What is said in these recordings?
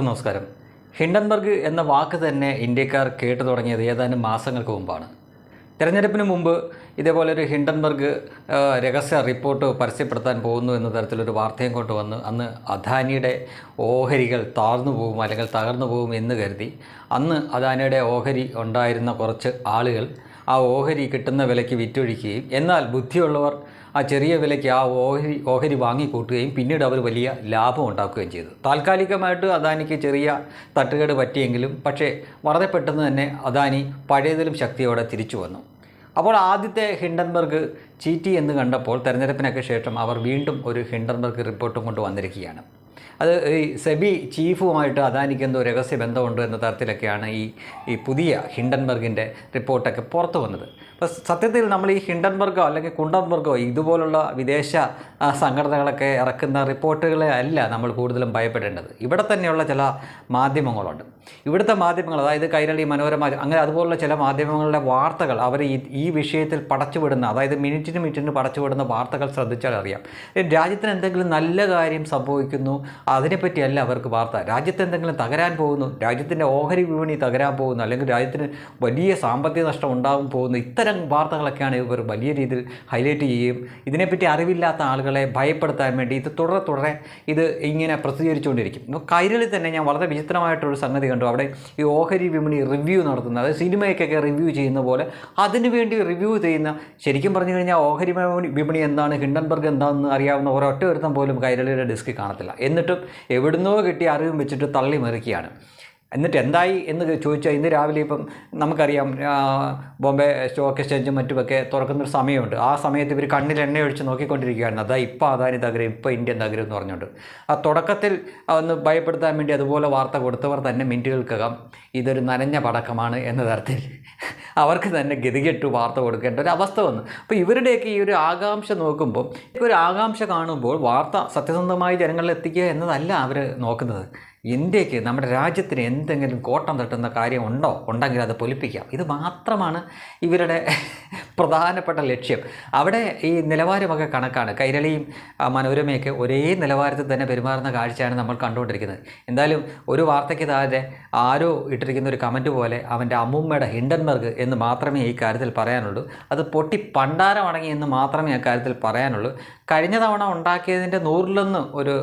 എല്ലാവർക്കും നമസ്കാരം. ഹിൻഡൻബർഗ് എന്ന വാക്ക് തന്നെ ഇന്ത്യക്കാർ കേട്ടു തുടങ്ങിയത് ഏതാനും മാസങ്ങൾക്ക് മുമ്പാണ്. തിരഞ്ഞെടുപ്പിന് മുമ്പ് ഇതേപോലെ ഒരു ഹിൻഡൻബർഗ് രഹസ്യ റിപ്പോർട്ട് പരസ്യപ്പെടുത്താൻ പോകുന്നു എന്ന തരത്തിലൊരു വാർത്തയും കൊണ്ടുവന്ന് അന്ന് അദാനിയുടെ ഓഹരികൾ താഴ്ന്നു പോകും അല്ലെങ്കിൽ തകർന്നു പോകും എന്ന് കരുതി. അന്ന് അദാനിയുടെ ഓഹരി ഉണ്ടായിരുന്ന കുറച്ച് ആളുകൾ ആ ഓഹരി കിട്ടുന്ന വിലയ്ക്ക് വിറ്റൊഴിക്കുകയും എന്നാൽ ബുദ്ധിയുള്ളവർ ആ ചെറിയ വിലയ്ക്ക് ആ ഓഹരി ഓഹരി വാങ്ങിക്കൂട്ടുകയും പിന്നീട് അവർ വലിയ ലാഭം ഉണ്ടാക്കുകയും ചെയ്തു. താൽക്കാലികമായിട്ട് അദാനിക്ക് ചെറിയ തട്ടുകേട് പറ്റിയെങ്കിലും പക്ഷേ വളരെ പെട്ടെന്ന് തന്നെ അദാനി പഴയതിലും ശക്തിയോടെ തിരിച്ചു വന്നു. അപ്പോൾ ആദ്യത്തെ ഹിൻഡൻബർഗ് ചീറ്റി എന്ന് കണ്ടപ്പോൾ തെരഞ്ഞെടുപ്പിനൊക്കെ ശേഷം അവർ വീണ്ടും ഒരു ഹിൻഡൻബർഗ് റിപ്പോർട്ടും കൊണ്ട് വന്നിരിക്കുകയാണ്. അത് ഈ സെബി ചീഫുമായിട്ട് അദാനിക്ക് എന്തോ രഹസ്യ ബന്ധമുണ്ട് എന്ന തരത്തിലൊക്കെയാണ് ഈ ഈ പുതിയ ഹിൻഡൻബർഗിന്റെ റിപ്പോർട്ടൊക്കെ പുറത്തു വന്നത്. അപ്പോൾ സത്യത്തിൽ നമ്മൾ ഈ ഹിൻഡൻബർഗോ അല്ലെങ്കിൽ കുണ്ടൻബർഗോ ഇതുപോലുള്ള വിദേശ സംഘടനകളൊക്കെ ഇറക്കുന്ന റിപ്പോർട്ടുകളെ അല്ല നമ്മൾ കൂടുതലും ഭയപ്പെടേണ്ടത്. ഇവിടെ തന്നെയുള്ള ചില മാധ്യമങ്ങളുണ്ട്. ഇവിടുത്തെ മാധ്യമങ്ങൾ അതായത് കൈരളി മനോരമ അങ്ങനെ അതുപോലുള്ള ചില മാധ്യമങ്ങളുടെ വാർത്തകൾ അവർ ഈ ഈ വിഷയത്തിൽ പടച്ചുവിടുന്ന അതായത് മിനിറ്റിന് മിനിറ്റിന് പടച്ചുവിടുന്ന വാർത്തകൾ ശ്രദ്ധിച്ചാൽ അറിയാം. രാജ്യത്തിന് എന്തെങ്കിലും നല്ല കാര്യം സംഭവിക്കുന്നു അതിനെപ്പറ്റിയല്ല അവർക്ക് വാർത്ത. രാജ്യത്ത് എന്തെങ്കിലും തകരാൻ പോകുന്നു രാജ്യത്തിന്റെ ഓഹരി വിപണി തകരാൻ പോകുന്നു അല്ലെങ്കിൽ രാജ്യത്തിന് വലിയ സാമ്പത്തിക നഷ്ടം ഉണ്ടാകും പോകുന്നു ഇത്തരം വാർത്തകളൊക്കെയാണ് ഇവർ വലിയ രീതിയിൽ ഹൈലൈറ്റ് ചെയ്യുകയും ഇതിനെപ്പറ്റി അറിവില്ലാത്ത ആളുകളെ ഭയപ്പെടുത്താൻ വേണ്ടി ഇത് തുടരെ തുടരെ ഇത് ഇങ്ങനെ പ്രസിദ്ധീകരിച്ചുകൊണ്ടിരിക്കും. കൈരളി തന്നെ ഞാൻ വളരെ വിചിത്രമായിട്ടൊരു സംഗതി കണ്ടു. അവിടെ ഈ ഓഹരി വിപണി റിവ്യൂ നടത്തുന്നത് അതായത് സിനിമയ്ക്കൊക്കെ റിവ്യൂ ചെയ്യുന്ന പോലെ അതിനുവേണ്ടി റിവ്യൂ ചെയ്യുന്ന ശരിക്കും പറഞ്ഞു കഴിഞ്ഞാൽ ഓഹരി വിപണി എന്താണ് ഹിൻഡൻബർഗ് എന്താണെന്ന് അറിയാവുന്ന ഒരൊറ്റ ഒരുത്തം പോലും കൈരളിയുടെ ഡിസ്ക് കാണത്തില്ല. എന്നിട്ടും എവിടുന്നോ കിട്ടിയ അറിവും വെച്ചിട്ട് തള്ളി മറിക്കുകയാണ് എന്നിട്ട് എന്തായി എന്ന് ചോദിച്ചാൽ ഇന്ന് രാവിലെ ഇപ്പം നമുക്കറിയാം ബോംബെ സ്റ്റോക്ക് എക്സ്ചേഞ്ചും മറ്റുമൊക്കെ തുറക്കുന്നൊരു സമയമുണ്ട്. ആ സമയത്ത് ഇവർ കണ്ണിൽ എണ്ണ ഒഴിച്ച് നോക്കിക്കൊണ്ടിരിക്കുകയാണ് അതാ ഇപ്പോൾ അദാനി തകരും ഇപ്പോൾ ഇന്ത്യൻ തകരും എന്ന് പറഞ്ഞുകൊണ്ട്. ആ തുടക്കത്തിൽ ഒന്ന് ഭയപ്പെടുത്താൻ വേണ്ടി അതുപോലെ വാർത്ത കൊടുത്തവർ തന്നെ മിനിറ്റുകൾക്കകം ഇതൊരു നനഞ്ഞ പടക്കമാണ് എന്ന തരത്തിൽ അവർക്ക് തന്നെ ഗതികെട്ട് വാർത്ത കൊടുക്കേണ്ട ഒരു അവസ്ഥ വന്നു. അപ്പോൾ ഇവരുടെയൊക്കെ ഈ ഒരു ആകാംക്ഷ നോക്കുമ്പോൾ ഒരു ആകാംക്ഷ കാണുമ്പോൾ വാർത്ത സത്യസന്ധമായി ജനങ്ങളിൽ എത്തിക്കുക എന്നതല്ല അവർ നോക്കുന്നത്. ഇന്ത്യയ്ക്ക് നമ്മുടെ രാജ്യത്തിന് എന്തെങ്കിലും കോട്ടം തട്ടുന്ന കാര്യം ഉണ്ടോ? ഉണ്ടെങ്കിൽ അത് പൊലിപ്പിക്കാം ഇത് മാത്രമാണ് ഇവരുടെ പ്രധാനപ്പെട്ട ലക്ഷ്യം. അവിടെ ഈ നിലവാരമൊക്കെ കണക്കാണ്. കൈരളിയും മനോരമയൊക്കെ ഒരേ നിലവാരത്തിൽ തന്നെ പെരുമാറുന്ന കാഴ്ചയാണ് നമ്മൾ കണ്ടുകൊണ്ടിരിക്കുന്നത്. എന്തായാലും ഒരു വാർത്തയ്ക്ക് താഴെ ആരോ ഇട്ടിരിക്കുന്ന ഒരു കമന്റ് പോലെ അവന്റെ അമ്മൂമ്മയുടെ ഹിൻഡൻബർഗ് എന്ന് മാത്രമേ ഈ കാര്യത്തിൽ പറയാനുള്ളൂ. അത് പൊട്ടി പണ്ടാരമടങ്ങി എന്ന് മാത്രമേ ആ കാര്യത്തിൽ പറയാനുള്ളൂ. കഴിഞ്ഞ തവണ ഉണ്ടാക്കിയതിന്റെ നൂറിലൊന്ന് ഒരു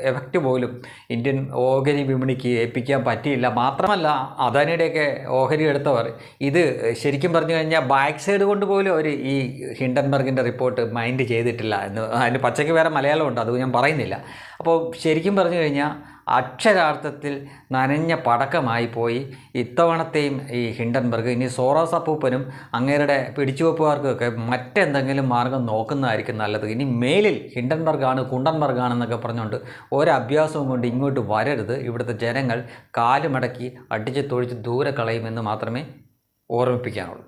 എഫക്റ്റ് പോലും ഇന്ത്യൻ ഓഹരി വിപണിക്ക് ഏൽപ്പിക്കാൻ പറ്റിയില്ല. മാത്രമല്ല അദാനിയുടെയൊക്കെ ഓഹരി എടുത്തവർ ഇത് ശരിക്കും പറഞ്ഞു കഴിഞ്ഞാൽ ബാക്ക് സൈഡ് കൊണ്ട് പോലും അവർ ഈ ഹിൻഡൻബർഗിന്റെ റിപ്പോർട്ട് മൈൻഡ് ചെയ്തിട്ടില്ല എന്ന്. അതിന് പച്ചയ്ക്ക് വേറെ മലയാളമുണ്ട് അത് ഞാൻ പറയുന്നില്ല. അപ്പോൾ ശരിക്കും പറഞ്ഞു കഴിഞ്ഞാൽ അക്ഷരാർത്ഥത്തിൽ നനഞ്ഞ പടക്കമായി പോയി. ഇത്തവണത്തെയും ഈ ഹിൻഡൻബർഗ് ഇനി സോറോസ് അപ്പൂപ്പനും അങ്ങേരുടെ പിടിച്ചുവെപ്പുകാർക്കൊക്കെ മറ്റെന്തെങ്കിലും മാർഗം നോക്കുന്നതായിരിക്കും നല്ലത്. ഇനി മേലിൽ ഹിൻഡൻബർഗാണ് കുണ്ടൻബർഗാണെന്നൊക്കെ പറഞ്ഞുകൊണ്ട് അഭ്യാസവും കൊണ്ട് ഇങ്ങോട്ട് വരരുത്. ഇവിടുത്തെ ജനങ്ങൾ കാലുമടക്കി അടിച്ച് തൊഴിച്ച് ദൂരെ കളയുമെന്ന് മാത്രമേ ഓർമ്മിപ്പിക്കാനുള്ളൂ.